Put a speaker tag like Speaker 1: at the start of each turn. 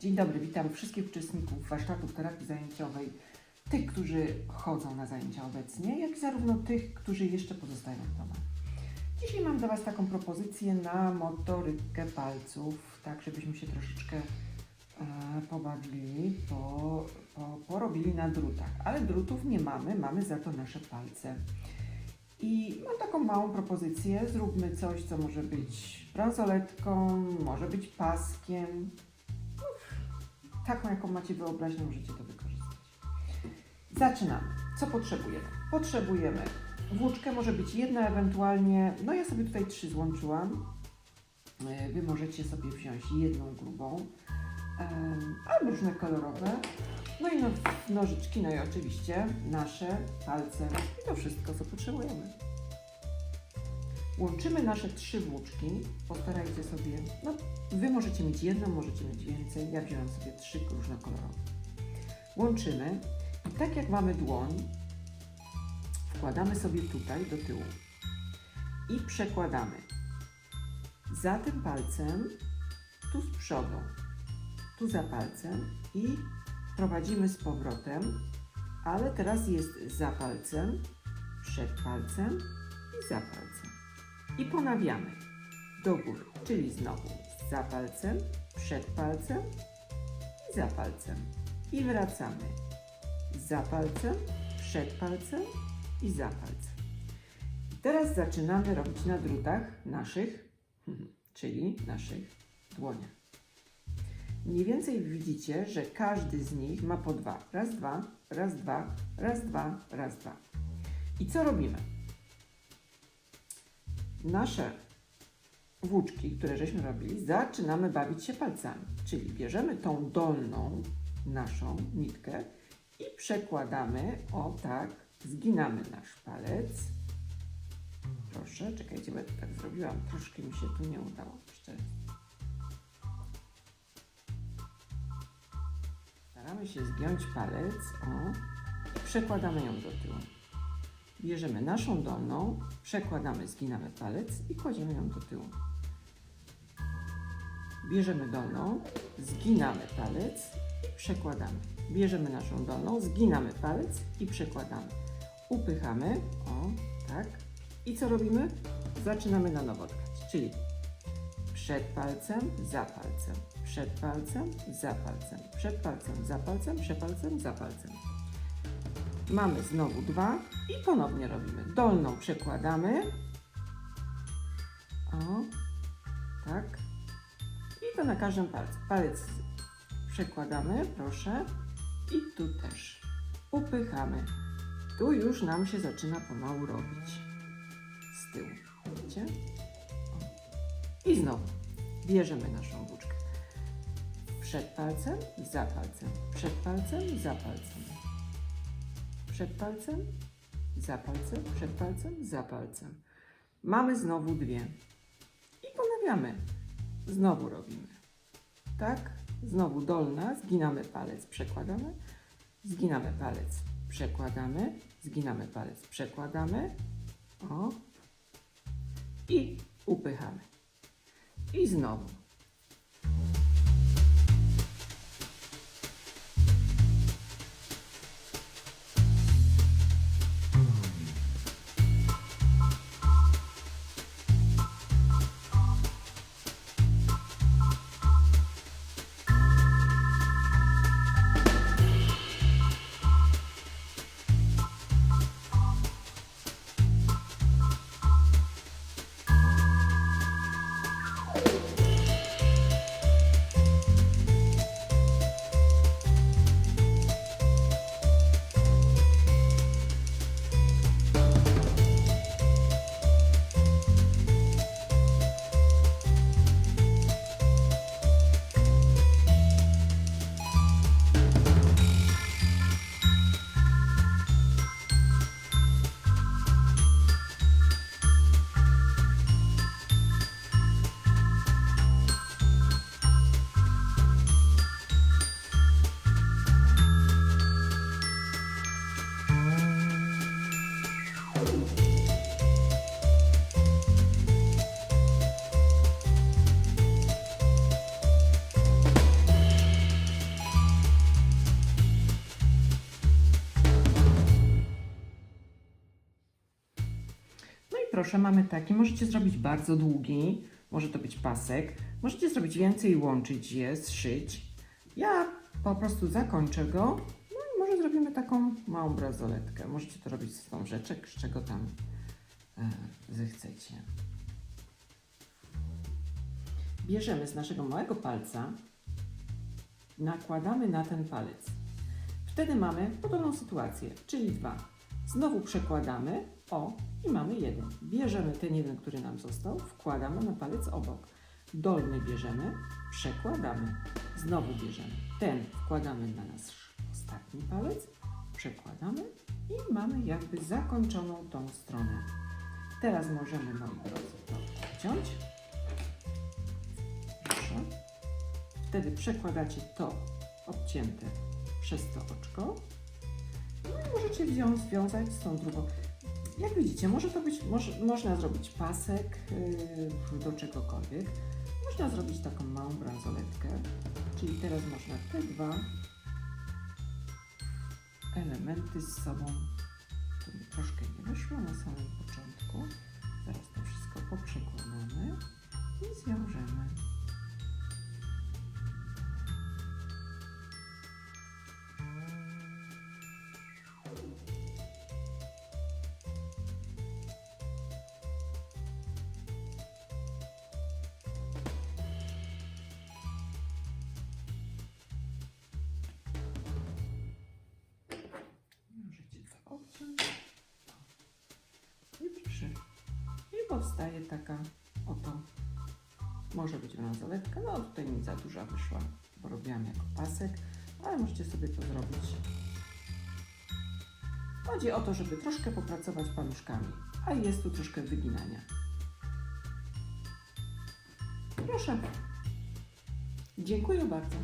Speaker 1: Dzień dobry, witam wszystkich uczestników warsztatów terapii zajęciowej, tych, którzy chodzą na zajęcia obecnie, jak i zarówno tych, którzy jeszcze pozostają w domu. Dzisiaj mam dla Was taką propozycję na motorykę palców, tak żebyśmy się troszeczkę e, pobawili, po, po, porobili na drutach. Ale drutów nie mamy, mamy za to nasze palce. I mam taką małą propozycję, zróbmy coś, co może być bransoletką, może być paskiem, taką, jaką macie wyobraźnię, możecie to wykorzystać. Zaczynamy. Co potrzebujemy? Potrzebujemy włóczkę, może być jedna ewentualnie, no ja sobie tutaj trzy złączyłam. E, Wy możecie sobie wziąć jedną grubą, albo różne kolorowe. No i no, nożyczki, no i oczywiście nasze palce i to wszystko, co potrzebujemy. Łączymy nasze trzy włóczki. Postarajcie sobie, no Wy możecie mieć jedną, możecie mieć więcej. Ja wziąłem sobie trzy różnokolorowe. Łączymy i tak jak mamy dłoń, wkładamy sobie tutaj do tyłu i przekładamy za tym palcem, tu z przodu, tu za palcem i prowadzimy z powrotem, ale teraz jest za palcem, przed palcem i za palcem. I ponawiamy do góry, czyli znowu za palcem, przed palcem i za palcem. I wracamy za palcem, przed palcem i za palcem. Teraz zaczynamy robić na drutach naszych, czyli naszych dłoniach. Mniej więcej widzicie, że każdy z nich ma po dwa. Raz, dwa, raz, dwa, raz, dwa, raz, dwa. I co robimy? Nasze włóczki, które żeśmy robili, zaczynamy bawić się palcami. Czyli bierzemy tą dolną naszą nitkę i przekładamy, o tak, zginamy nasz palec. Proszę, czekajcie, bo ja tak zrobiłam. Troszkę mi się tu nie udało. Jeszcze. Staramy się zgiąć palec, o, i przekładamy ją do tyłu. Bierzemy naszą dolną, przekładamy, zginamy palec i kładziemy ją do tyłu. Bierzemy dolną, zginamy palec i przekładamy. Bierzemy naszą dolną, zginamy palec i przekładamy. Upychamy, o, tak. I co robimy? Zaczynamy na nowo tkać, czyli przed palcem, za palcem, przed palcem, za palcem, przed palcem, za palcem, przed palcem, za palcem. Mamy znowu dwa i ponownie robimy. Dolną przekładamy. O, tak. I to na każdym palcu. Palec przekładamy, proszę. I tu też. Upychamy. Tu już nam się zaczyna pomału robić. Z tyłu. Widzicie? O. I znowu bierzemy naszą włóczkę. Przed palcem, za palcem. Przed palcem, za palcem. Przed palcem, za palcem, przed palcem, za palcem. Mamy znowu dwie. I ponawiamy. Znowu robimy. Tak? Znowu dolna, zginamy palec, przekładamy. Zginamy palec, przekładamy. Zginamy palec, przekładamy. O. I upychamy. I znowu. Proszę, mamy taki. Możecie zrobić bardzo długi, może to być pasek. Możecie zrobić więcej, łączyć je, zszyć. Ja po prostu zakończę go. No i może zrobimy taką małą bransoletkę. Możecie to robić z wstążeczek, z czego tam e, zechcecie. Bierzemy z naszego małego palca, nakładamy na ten palec. Wtedy mamy podobną sytuację, czyli dwa. Znowu przekładamy, o, i mamy jeden. Bierzemy ten jeden, który nam został, wkładamy na palec obok. Dolny bierzemy, przekładamy. Znowu bierzemy. Ten wkładamy na nasz ostatni palec, przekładamy i mamy jakby zakończoną tą stronę. Teraz możemy, moi drodzy, to odciąć. Proszę. Wtedy przekładacie to obcięte przez to oczko. Możecie wziąć, związać z tą drugą. Jak widzicie, może to być, może, można zrobić pasek yy, do czegokolwiek. Można zrobić taką małą bransoletkę. Czyli teraz można te dwa elementy z sobą. To mi troszkę nie wyszło na samym początku. Zaraz to wszystko poprzekładamy i zwiążemy. Powstaje taka oto, może być bransoletka. No tutaj mi za duża wyszła, bo robiłam jako pasek, ale możecie sobie to zrobić. Chodzi o to, żeby troszkę popracować paluszkami, a jest tu troszkę wyginania. Proszę. Dziękuję bardzo.